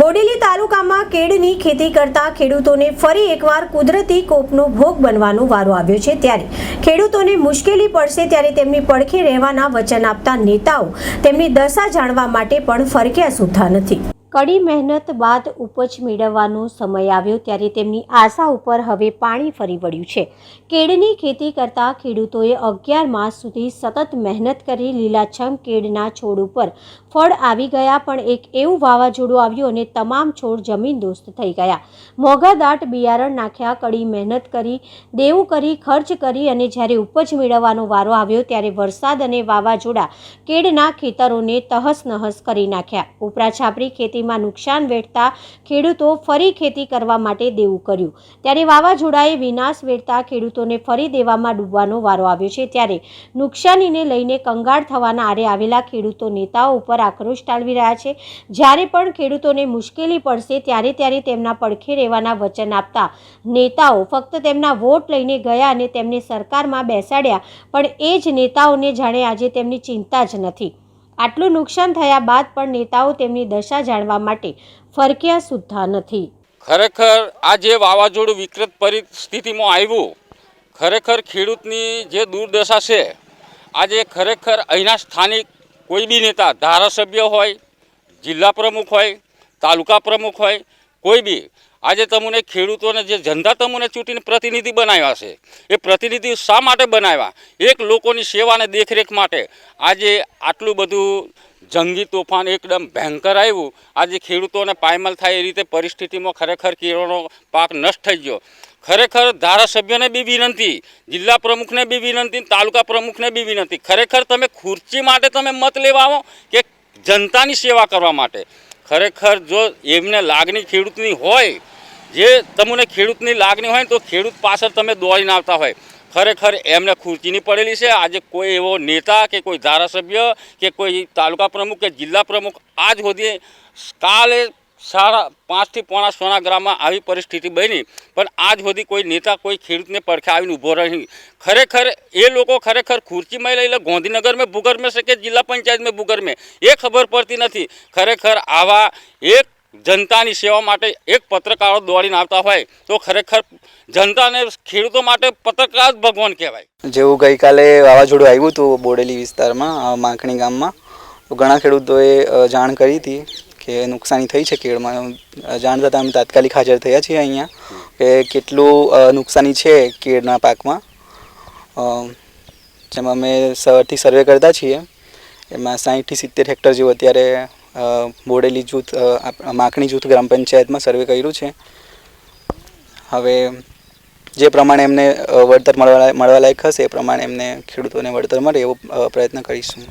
બોડેલી તાલુકામાં કેળની ખેતી કરતા ખેડૂતોને ફરી એકવાર કુદરતી કોપનો ભોગ બનવાનો વારો આવ્યો છે. ત્યારે ખેડૂતોને મુશ્કેલી પડશે ત્યારે તેમની પડખે રહેવાના વચન આપતા નેતાઓ તેમની દશા જાણવા માટે પણ ફરક્યા સુધા નથી. કડી મહેનત બાદ ઉપજ મેળવવાનો સમય આવ્યો ત્યારે તેમની આશા ઉપર હવે પાણી ફરી વળ્યું છે. કેળની ખેતી કરતા ખેડૂતોએ અગિયાર માસ સુધી સતત મહેનત કરી લીલાછમ કેળના છોડ ઉપર ફળ આવી ગયા, પણ એક એવું વાવાઝોડું આવ્યું અને તમામ છોડ જમીન દોસ્ત થઈ ગયા. મોંઘા દાટ બિયારણ નાખ્યા, કડી મહેનત કરી, દેવું કરી, ખર્ચ કરી અને જ્યારે ઉપજ મેળવવાનો વારો આવ્યો ત્યારે વરસાદ અને વાવાઝોડા કેળના ખેતરોને તહસ નહસ કરી નાખ્યા. ઉપરા છાપરી ખેતીમાં નુકસાન વેઠતા ખેડૂતો ફરી ખેતી કરવા માટે દેવું કર્યું. ત્યારે વાવાઝોડાએ વિનાશ વેઠતા ખેડૂતોને ફરી દેવામાં ડૂબવાનો વારો આવ્યો છે. ત્યારે નુકસાનીને લઈને કંગાળ થવાના આરે આવેલા ખેડૂતો નેતાઓ ઉપર આક્રોશ ટાળવી રહ્યા છે. જ્યારે પણ ખેડૂતોને મુશ્કેલી પડશે, ત્યારે ત્યારે તેમના પડખે રહેવાના વચન આપતા નેતાઓ ફક્ત તેમના વોટ લઈને ગયા અને તેમને સરકારમાં બેસાડ્યા. પણ એ જ નેતાઓને જાણે આજે તેમની ચિંતા જ નથી. આટલું નુકસાન થયા બાદ પણ નેતાઓ તેમની દશા જાણવા માટે ફરક્યા સુદ્ધા નથી. ખરેખર આ જે વાવાઝોડું વિકૃત પરિસ્થિતિમાં આવ્યું, ખરેખર ખેડૂતની જે દુર્દશા છે, આજે ખરેખર અહીંના સ્થાનિક કોઈ બી નેતા, ધારાસભ્ય હોય, જિલ્લા પ્રમુખ હોય, તાલુકા પ્રમુખ હોય, કોઈ બી આજે તમને ખેડૂતોને જે જનતા તમને ચૂંટીને પ્રતિનિધિ બનાવ્યા છે, એ પ્રતિનિધિ શા માટે બનાવ્યા? એક લોકોની સેવાને દેખરેખ માટે. આજે આટલું બધું જંગી તોફાન એકદમ ભયંકર આવ્યું. આજે ખેડૂતોને પાયમલ થાય એ રીતે પરિસ્થિતિમાં ખરેખર કેળોનો પાક નષ્ટ થઈ ગયો. ખરેખર ધારાસભ્યને બી વિનંતી, જિલ્લા પ્રમુખને બી વિનંતી, તાલુકા પ્રમુખને બી વિનંતી. ખરેખર તમે ખુરચી માટે તમે મત લેવા આવો કે જનતાની સેવા કરવા માટે? ખરેખર જો એમને લાગણી ખેડૂતની હોય જે તમને ખેડૂતની લાગણી હોય ને તો ખેડૂત પાછળ તમે દોડીને આવતા હોય. ખરેખર એમને ખુરચીની પડેલી છે. આજે કોઈ એવો નેતા કે કોઈ ધારાસભ્ય કે કોઈ તાલુકા પ્રમુખ કે જિલ્લા પ્રમુખ આજ સુધી કાલે સાડા પાંચથી પોણા સોના ગ્રામમાં આવી પરિસ્થિતિ બની. પણ આજ સુધી કોઈ નેતા, કોઈ ખેડૂતને પડખે આવીને ઊભો રહી ખરેખર એ લોકો ખરેખર ખુરચીમાં લઈ લે ગાંધીનગર મેં ભૂગર છે કે જિલ્લા પંચાયત મેં એ ખબર પડતી નથી. ખરેખર આવા એક જનતાની સેવા માટે એક પત્રકારો દોડીને આવતા હોય તો ખરેખર જનતાને ખેડૂતો માટે પત્રકાર જ ભગવાન કહેવાય. જેવું ગઈકાલે વાવાઝોડું આવ્યું હતું બોડેલી વિસ્તારમાં માંખણી ગામમાં, તો ઘણા ખેડૂતોએ જાણ કરી હતી કે નુકસાની થઈ છે કેળમાં. જાણ થતાં અમે તાત્કાલિક હાજર થયા છીએ અહીંયા કે કેટલું નુકસાની છે કેળના પાકમાં. જેમાં અમે સવારથી સર્વે કરતા છીએ. એમાં સાહીઠથી સિત્તેર હેક્ટર જેવું અત્યારે બોડેલી જૂથ માખણી જૂથ ગ્રામ પંચાયતમાં સર્વે કર્યું છે. હવે જે પ્રમાણે એમને વળતર મળવા મળવા લાયક હશે એ પ્રમાણે એમને ખેડૂતોને વળતર મળે એવો પ્રયત્ન કરીશું.